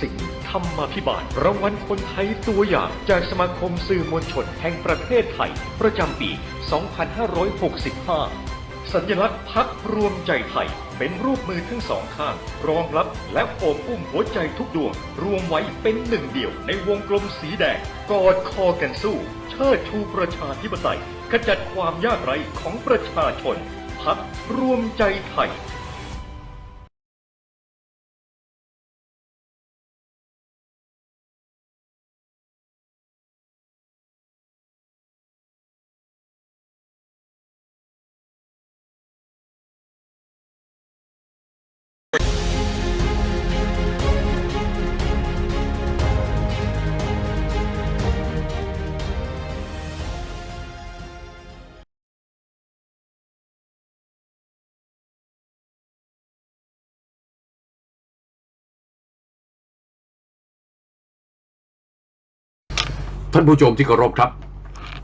สิงห์ธรรมาภิบาลรางวัลคนไทยตัวอย่างจากสมาคมสื่อมวลชนแห่งประเทศไทย ประจำปี 2565 สัญลักษณ์พักรวมใจไทย เป็นรูปมือทั้งสองข้าง รองรับและโอบอุ้มหัวใจทุกดวง รวมไว้เป็นหนึ่งเดียวในวงกลมสีแดง กอดคอกันสู้ เชิดชูประชาธิปไตยขจัดความยากไร้ของประชาชน พักรวมใจไทย ท่านผู้ชมที่เคารพครับ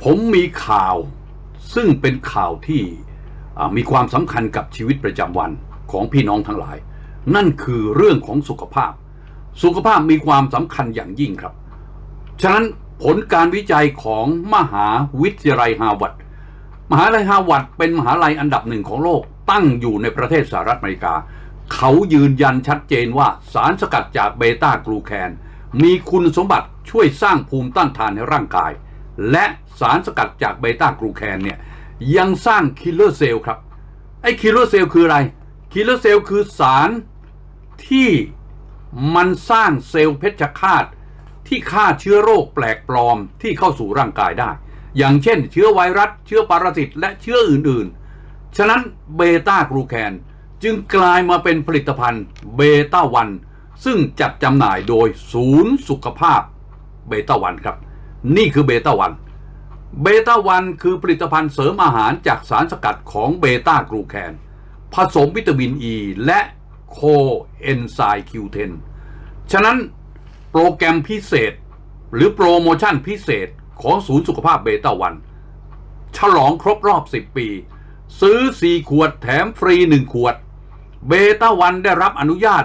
ผมมีข่าวซึ่งเป็นข่าวที่มีความสำคัญกับชีวิตประจำวันของพี่น้องทั้งหลาย นั่นคือเรื่องของสุขภาพ สุขภาพมีความสำคัญอย่างยิ่งครับ ฉะนั้นผลการวิจัยของมหาวิทยาลัยฮาร์วาร์ดมหาลัยฮาร์วาร์ดเป็นมหาลัยอันดับหนึ่งของโลกตั้งอยู่ในประเทศสหรัฐอเมริกา เขายืนยันชัดเจนว่าสารสกัดจากเบต้ากลูแคน มีคุณสมบัติช่วยสร้างภูมิต้านทานในร่างกาย และสารสกัดจากเบต้ากลูแคนเนี่ยยังสร้างคิลเลอร์เซลล์ครับ ไอ้คิลเลอร์เซลล์คืออะไรคิลเลอร์เซลล์คือสารที่มันสร้างเซลล์เพชฌฆาตที่ฆ่าเชื้อโรคแปลกปลอมที่เข้าสู่ร่างกายได้ อย่างเช่น เชื้อไวรัส เชื้อปรสิตและเชื้ออื่นๆ ฉะนั้นเบต้ากลูแคนจึงกลายมาเป็นผลิตภัณฑ์เบต้าวัน ซึ่งจัดจำหน่ายโดยศูนย์สุขภาพเบต้าวันครับ นี่คือเบต้าวันเบต้าวันคือผลิตภัณฑ์เสริมอาหารจากสารสกัดของเบต้ากลูแคน ผสมวิตามินอ e ีและโคเอนไซม์คิวเทนฉะนั้นโปรแกรมพิเศษ หรือโปรโมชั่นพิเศษของศูนย์สุขภาพเบต้าวัน ฉลองครบรอบ 10 ปี ซื้อ 4 ขวดแถมฟรี 1 ขวด เบต้าวันได้รับอนุญาต